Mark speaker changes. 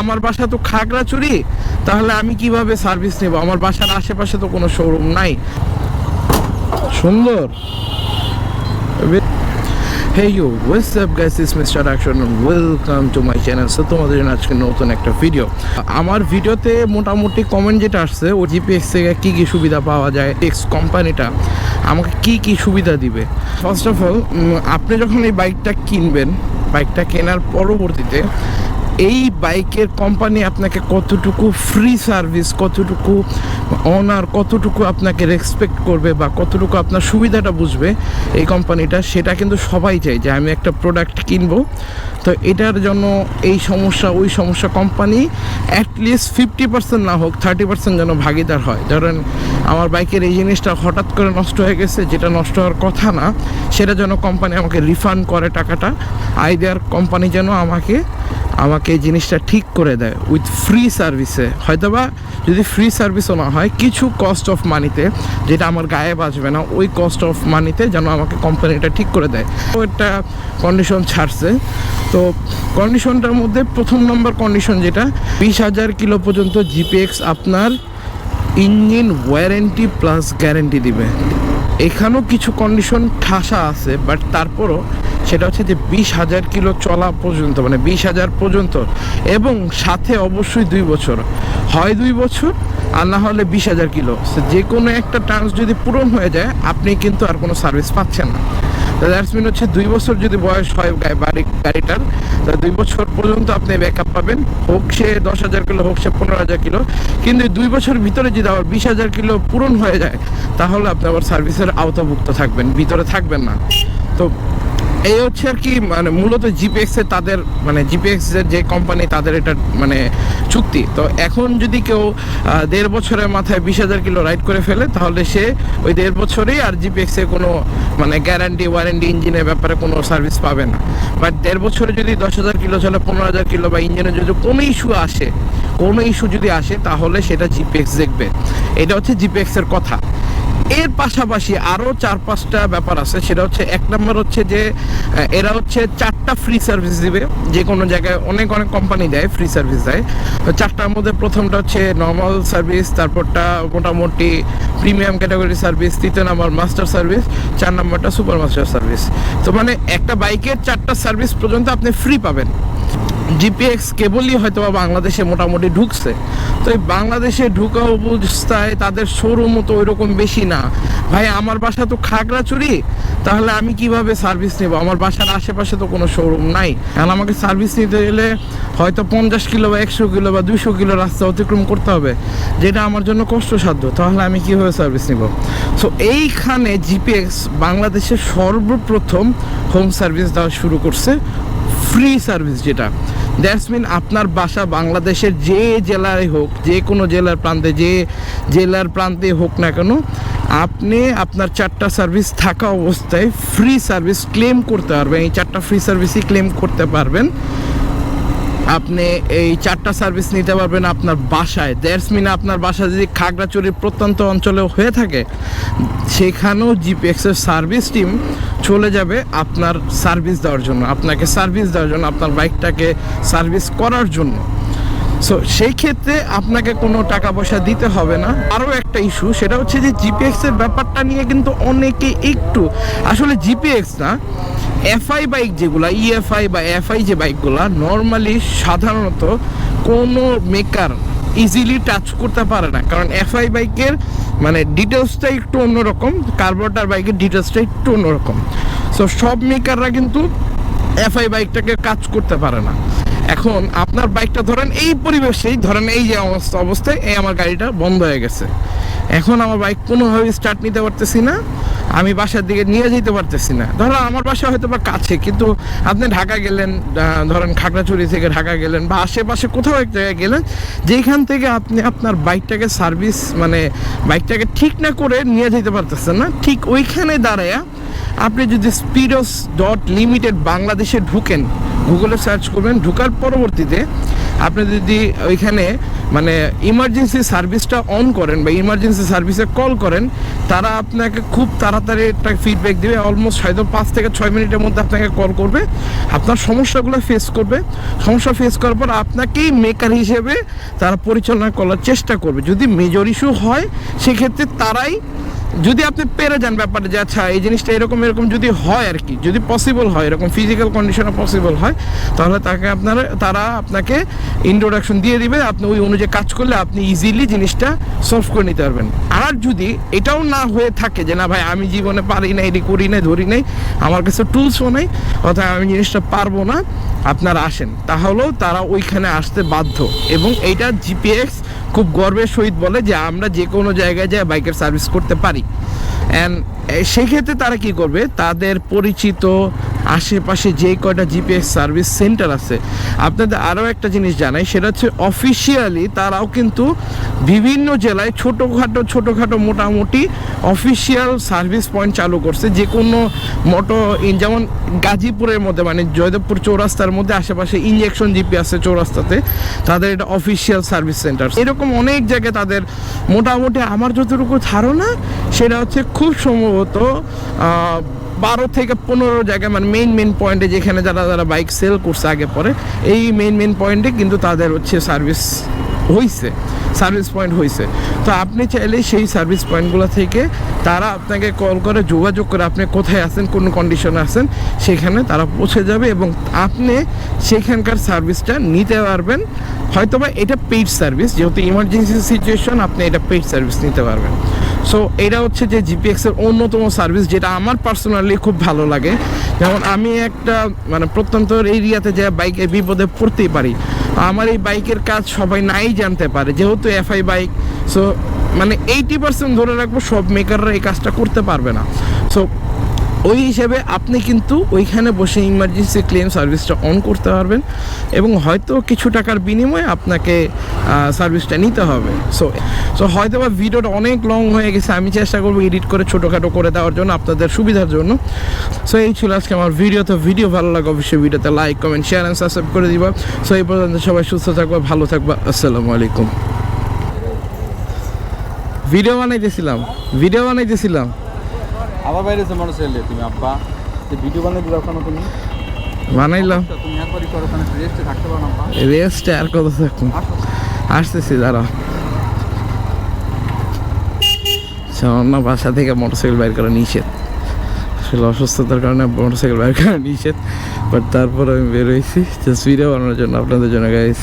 Speaker 1: আমার বাসা তো খাগড়াছড়ি তাহলে আমি কীভাবে সার্ভিস নেব আমার বাসার আশেপাশে তো কোনো শোরুম নাই সুন্দর Hey yo, what's up guys? It's Mr. Action and welcome to my channel. So তোমাদের জন্য আজকে নতুন একটা ভিডিও আমার ভিডিওতে মোটামুটি কমেন্ট যেটা আসছে ও জিপিএক্স থেকে কী কী সুবিধা পাওয়া যায় এক্স কোম্পানিটা আমাকে কি কি সুবিধা দিবে ফার্স্ট অফ অল আপনি যখন এই বাইকটা কিনবেন বাইকটা কেনার পরবর্তীতে এই বাইকের কোম্পানি আপনাকে কতটুকু ফ্রি সার্ভিস কতটুকু অনার কতটুকু আপনাকে রেসপেক্ট করবে বা কতটুকু আপনার সুবিধাটা বুঝবে এই কোম্পানিটা সেটা কিন্তু সবাই চায় যে আমি একটা প্রোডাক্ট কিনবো। তো এটার জন্য এই সমস্যা, ওই সমস্যা কোম্পানি অ্যাটলিস্ট ফিফটি পার্সেন্ট না হোক থার্টি পার্সেন্ট যেন ভাগিদার হয়। ধরেন আমার বাইকের এই জিনিসটা হঠাৎ করে নষ্ট হয়ে গেছে, যেটা নষ্ট হওয়ার কথা না, সেটা যেন কোম্পানি আমাকে রিফান্ড করে টাকাটা। আইডিয়ার কোম্পানি যেন আমাকে আমাকে এই জিনিসটা ঠিক করে দেয় উইথ ফ্রি সার্ভিসে হয়তোবা যদি ফ্রি সার্ভিসও না হয়, কিছু কস্ট অফ মানিতে যেটা আমার গায়ে বাঁচবে না, ওই কস্ট অফ মানিতে যেন আমাকে কোম্পানিটা ঠিক করে দেয়। তো একটা কন্ডিশন ছাড়ছে। তো কন্ডিশনটার মধ্যে প্রথম নম্বর কন্ডিশন যেটা, বিশ হাজার কিলো পর্যন্ত জিপিএক্স আপনার ইঞ্জিন ওয়ারেন্টি প্লাস গ্যারেন্টি দিবে। এখানেও কিছু কন্ডিশন ঠাসা আছে বাট তারপরও সেটা হচ্ছে যে বিশ হাজার কিলো চলা পর্যন্ত মানে বিশ হাজার পর্যন্ত, এবং সাথে অবশ্যই দুই বছর। হয় দুই বছর, আর না হলে বিশ হাজার কিলো। যে কোনো একটা টার্মস যদি পূরণ হয়ে যায়, আপনি কিন্তু আর কোনো সার্ভিস পাচ্ছেন না। দ্যাটস মিন হচ্ছে দুই বছর যদি বয়স হয় বাড়ি, গাড়িটার, তা দুই বছর পর্যন্ত আপনি ব্যাকআপ পাবেন। হোক সে দশ হাজার কিলো, হোক সে পনেরো হাজার কিলো। কিন্তু দুই বছর ভিতরে যদি আবার বিশ হাজার কিলো পূরণ হয়ে যায়, তাহলে আপনি আবার সার্ভিসের আওতাভুক্ত থাকবেন, ভিতরে থাকবেন না। তো এই হচ্ছে আর কি মানে মূলত জিপিএক্স এর তাদের মানে জিপিএক্স এর যে কোম্পানি তাদের এটা মানে চুক্তি। তো এখন যদি কেউ দেড় বছরের মাথায় বিশ হাজার কিলো রাইড করে ফেলে, তাহলে সে ওই দেড় বছরেই আর জিপিএক্স এর কোনো মানে গ্যারান্টি ওয়ারেন্টি ইঞ্জিনের ব্যাপারে কোনো সার্ভিস পাবে না। বাট দেড় বছরে যদি দশ হাজার কিলো চলে, পনেরো হাজার কিলো বা ইঞ্জিনের যদি কোনো ইস্যু আসে, কোনো ইস্যু যদি আসে, তাহলে সেটা জিপিএক্স দেখবে। এটা হচ্ছে জিপিএক্স এর কথা। এর পাশাপাশি আরও চার পাঁচটা ব্যাপার আছে। সেটা হচ্ছে, এক নম্বর হচ্ছে যে এরা হচ্ছে চারটা ফ্রি সার্ভিস দিবে। যে কোনো জায়গায় অনেক অনেক কোম্পানি দেয় ফ্রি সার্ভিস দেয়। তো চারটার মধ্যে প্রথমটা হচ্ছে নর্মাল সার্ভিস তারপরটা মোটামুটি প্রিমিয়াম ক্যাটাগরি সার্ভিস তৃতীয় নাম্বার মাস্টার সার্ভিস চার নম্বরটা সুপার মাস্টার সার্ভিস তো মানে একটা বাইকের চারটা সার্ভিস পর্যন্ত আপনি ফ্রি পাবেন। জিপিএক্স কেবলই হয়তো বা বাংলাদেশে মোটামুটি ঢুকছে। তো এই বাংলাদেশে ঢুকা অবস্থায় তাদের শোরুমও তো ওইরকম বেশি না। ভাই, আমার বাসা তো খাগড়াছড়ি, তাহলে আমি কীভাবে সার্ভিস নেব? আমার বাসার আশেপাশে তো কোনো শোরুম নাই। কারণ আমাকে সার্ভিস নিতে গেলে হয়তো পঞ্চাশ কিলো বা একশো কিলো বা দুশো কিলো রাস্তা অতিক্রম করতে হবে, যেটা আমার জন্য কষ্টসাধ্য। তাহলে আমি কীভাবে সার্ভিস নিব? সো এইখানে জিপিএক্স বাংলাদেশের সর্বপ্রথম হোম সার্ভিস দেওয়া শুরু করছে। ফ্রি সার্ভিস যেটা। দ্যাটস মিন আপনার বাসা বাংলাদেশের যে জেলায় হোক, যে কোনো জেলার প্রান্তে, যে জেলার প্রান্তে হোক না কেন, আপনি আপনার চারটা সার্ভিস থাকা অবস্থায় ফ্রি সার্ভিস ক্লেম করতে পারবেন। এই চারটা ফ্রি সার্ভিসই ক্লেম করতে পারবেন। আপনি এই চারটা সার্ভিস নিতে পারবেন আপনার বাসায়। দ্যাটস মিন আপনার বাসা যদি খাগড়াছড়ির প্রত্যন্ত অঞ্চলে হয়ে থাকে, সেখানেও জিপিএক্সের সার্ভিস টিম চলে যাবে আপনার সার্ভিস দেওয়ার জন্য, আপনাকে সার্ভিস দেওয়ার জন্য, আপনার বাইকটাকে সার্ভিস করার জন্য। সো সেই ক্ষেত্রে আপনাকে কোনো টাকা পয়সা দিতে হবে না। আরও একটা ইস্যু সেটা হচ্ছে যে জিপিএক্সের ব্যাপারটা নিয়ে কিন্তু অনেকে একটু, আসলে জিপিএক্স না এফআই বাইক যেগুলা ইএফআই বা এফআই যে বাইকগুলা নর্মালি সাধারণত কোনো মেকার ইজিলি টাচ করতে পারে না। কারণ এফআই বাইকের মানে ডিটেলসটা একটু অন্যরকম কার্বোটার বাইকের ডিটেলসটা একটু অন্যরকম। সো সব মেকাররা কিন্তু এফআই বাইকটাকে কাজ করতে পারে না। এখন আপনার বাইকটা ধরেন এই পরিবেশেই, ধরেন এই যে অবস্থা, অবস্থায় এই আমার গাড়িটা বন্ধ হয়ে গেছে। এখন আমার বাইক কোনোভাবে স্টার্ট নিতে পারতেছি না। আমি বাসার দিকে নিয়ে যেতে পারতেছি না। ধরো আমার বাসা হয়তো বা কাছে, কিন্তু আপনি ঢাকা গেলেন ধরেন খাগড়াছড়ি থেকে ঢাকা গেলেন বা আশেপাশে কোথাও এক জায়গায় গেলেন যেখান থেকে আপনি আপনার বাইকটাকে সার্ভিস মানে বাইকটাকে ঠিক না করে নিয়ে যেতে পারতেছেন না, ঠিক ওইখানে দাঁড়ায় আপনি যদি স্পিডস ডট লিমিটেড বাংলাদেশে ঢুকেন গুগলে সার্চ করবেন, ঢুকার পরবর্তীতে আপনি যদি ওইখানে মানে ইমার্জেন্সি সার্ভিসটা অন করেন বা ইমার্জেন্সি সার্ভিসে কল করেন, তারা আপনাকে খুব তাড়াতাড়ি একটা ফিডব্যাক দেবে অলমোস্ট হয়তো পাঁচ থেকে ছয় মিনিটের মধ্যে আপনাকে কল করবে, আপনার সমস্যাগুলো ফেস করবে। সমস্যা ফেস করার পর আপনাকেই মেকার হিসেবে তারা পরিচালনা করার চেষ্টা করবে। যদি মেজর ইস্যু হয়, সেক্ষেত্রে তারাই যদি আপনি পেরে যান ব্যাপারে যে আচ্ছা এই জিনিসটা এরকম এরকম যদি হয় আর কি যদি পসিবল হয়, এরকম ফিজিক্যাল কন্ডিশনে পসিবল হয়, তাহলে তাকে আপনারা, তারা আপনাকে ইন্ট্রোডাকশন দিয়ে দিবে, আপনি ওই অনুযায়ী কাজ করলে আপনি ইজিলি জিনিসটা সলভ করে নিতে পারবেন। আর যদি এটাও না হয়ে থাকে যে না ভাই, আমি জীবনে পারি না এটি করি নাই, ধরি নাই, আমার কাছে টুলসও নেই, অর্থাৎ আমি জিনিসটা পারব না, আপনারা আসেন, তাহলেও তারা ওইখানে আসতে বাধ্য। এবং এইটা জিপিএক্স খুব গর্বের সহিত বলে যে আমরা যে কোনো জায়গায় যায় বাইকের সার্ভিস করতে পারি। অ্যান্ড সেই ক্ষেত্রে তারা কি করবে? তাদের পরিচিত আশেপাশে যে কয়টা জিপিএস সার্ভিস সেন্টার আছে, আপনাদের আরও একটা জিনিস জানাই, সেটা হচ্ছে অফিসিয়ালি তারাও কিন্তু বিভিন্ন জেলায় ছোটোখাটো ছোটোখাটো মোটামুটি অফিসিয়াল সার্ভিস পয়েন্ট চালু করছে। যে কোনো মোটো যেমন গাজীপুরের মধ্যে মানে জয়দেবপুর চৌরাস্তার মধ্যে আশেপাশে ইঞ্জেকশন জিপি আছে চৌরাস্তাতে, তাদের এটা অফিসিয়াল সার্ভিস সেন্টার এরকম অনেক জায়গায় তাদের মোটামুটি আমার যতটুকু ধারণা, সেটা হচ্ছে খুব সম্ভবত বারো থেকে পনেরো জায়গায় মানে মেইন মেইন পয়েন্টে যেখানে যারা যারা বাইক সেল করছে আগে পরে, এই মেইন মেইন পয়েন্টে কিন্তু তাদের হচ্ছে সার্ভিস হইছে সার্ভিস পয়েন্ট হয়েছে তো আপনি চাইলে সেই সার্ভিস পয়েন্টগুলো থেকে তারা আপনাকে কল করে, যোগাযোগ করে আপনি কোথায় আছেন, কোন কন্ডিশনে আছেন, সেখানে তারা পৌঁছে যাবে এবং আপনি সেখানকার সার্ভিসটা নিতে পারবেন। হয়তোবা এটা পেইড সার্ভিস যেহেতু ইমার্জেন্সি সিচুয়েশন আপনি এটা পেইড সার্ভিস নিতে পারবেন। সো এটা হচ্ছে যে জিপিএক্সের অন্যতম সার্ভিস যেটা আমার পার্সোনালি খুব ভালো লাগে। যেমন আমি একটা মানে প্রত্যন্ত এরিয়াতে যে বাইকে বিপদে পড়তেই পারি, আমার এই বাইকের কাজ সবাই নাই জানতে পারে, যেহেতু এফআই বাইক সো মানে এইটি পার্সেন্ট ধরে রাখব, সব মেকাররা এই কাজটা করতে পারবে না। সো ওই হিসেবে আপনি কিন্তু ওইখানে বসে ইমার্জেন্সি ক্লেম সার্ভিসটা অন করতে পারবেন এবং হয়তো কিছু টাকার বিনিময়ে আপনাকে সার্ভিসটা নিতে হবে। সো সো হয়তো বা ভিডিওটা অনেক লং হয়ে গেছে, আমি চেষ্টা করব এডিট করে ছোটোখাটো করে দেওয়ার জন্য আপনাদের সুবিধার জন্য। সো এই ছিল আজকে আমার ভিডিও তো ভিডিও ভালো লাগে অবশ্যই ভিডিওতে like comment share and subscribe করে দিবা। সো এই পর্যন্ত সবাই সুস্থ থাকবা, ভালো থাকবা। আসসালামু আলাইকুম। ভিডিও বানাইতেছিলাম। ভিডিও বানাইতেছিলাম।
Speaker 2: আবার বাইরে যে মানুষ এলে তুমি আব্বা যে ভিডিও বানিয়ে দিলে ওখানে তুমি?
Speaker 1: বানাইলাম
Speaker 2: তুমি একবারই করো ওখানে রেস্টে থাকতে পারো না আব্বা।
Speaker 1: রেস্টে আর কত
Speaker 2: আসো।
Speaker 1: আসতেছি দাঁড়া সামান্য বাসা থেকে মোটরসাইকেল বাইর করা নিষেধ। আসলে অসুস্থতার কারণে মোটরসাইকেল বাইর করা নিষেধ বাট তারপর আমি বের হয়েছি। জাস্ট ভিডিও বানানোর জন্য আপনাদের জন্য গাইস